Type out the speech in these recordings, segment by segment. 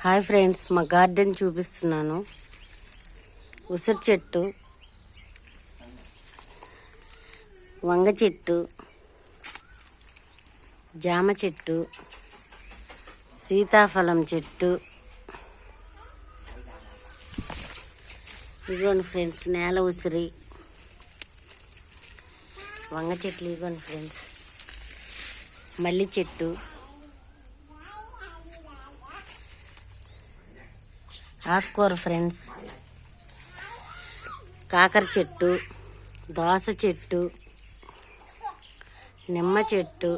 Hi friends మా garden చూపిస్తున్నాను. ఉసిరి చెట్టు వంగ చెట్టు జామ చెట్టు సీతాఫలం చెట్టు. ఇదిగోండి ఫ్రెండ్స్ నేల ఉసిరి వంగ చెట్లు ఇదిగోండి ఫ్రెండ్స్. మల్లి చెట్టు. ఆకుకూర ఫ్రెండ్స్. కాకర చెట్టు దోస చెట్టు నిమ్మ చెట్టు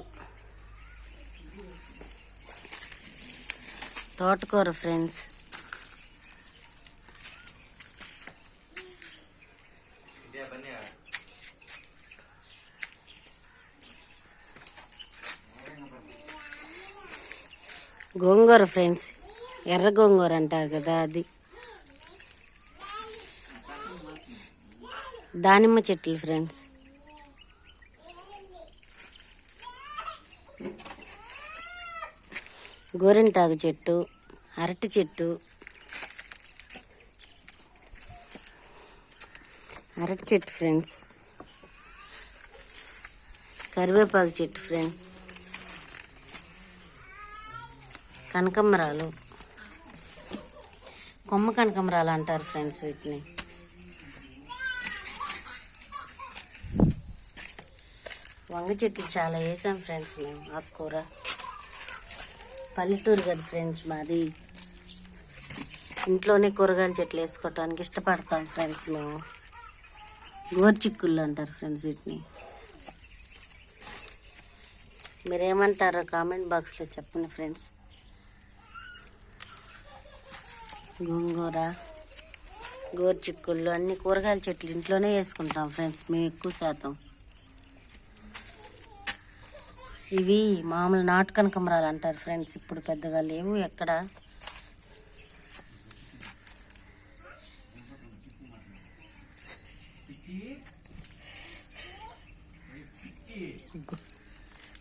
తోటకూర ఫ్రెండ్స్. గోంగూర ఫ్రెండ్స్. ఎర్ర గోంగూర అంటారు కదా అది. దానిమ్మ చెట్లు ఫ్రెండ్స్ గోరింటాకు చెట్టు అరటి చెట్టు అరటి చెట్టు ఫ్రెండ్స్ కరివేపాకు చెట్టు ఫ్రెండ్స్ కనకమ్మరాలు కొమ్మ కనకంబరాలు అంటారు ఫ్రెండ్స్ వీటిని. వంగ చెట్లు చాలా వేసాం ఫ్రెండ్స్ మేము ఆకుకూర. పల్లెటూరు కదా ఫ్రెండ్స్ మాది. ఇంట్లోనే కూరగాయల చెట్లు వేసుకోవటానికి ఇష్టపడతాం ఫ్రెండ్స్ మేము. గోర్చిక్కుళ్ళు అంటారు ఫ్రెండ్స్ వీటిని. మీరేమంటారో కామెంట్ బాక్స్లో చెప్పండి ఫ్రెండ్స్. గోంగూర గోరుచిక్కుళ్ళు అన్ని కూరగాయల చెట్లు ఇంట్లోనే వేసుకుంటాం ఫ్రెండ్స్ మేము ఎక్కువ శాతం. ఇవి మామూలు నాటు కనకమరాలు అంటారు ఫ్రెండ్స్ ఇప్పుడు పెద్దగా లేవు ఎక్కడ.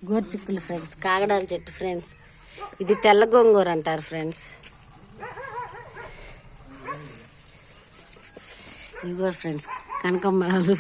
గోరుచిక్కులు ఫ్రెండ్స్ కాగడాల చెట్టు ఫ్రెండ్స్. ఇది తెల్ల గోంగూర అంటారు ఫ్రెండ్స్. ఇదిగో ఫ్రెండ్స్ కనకమ్మరాలు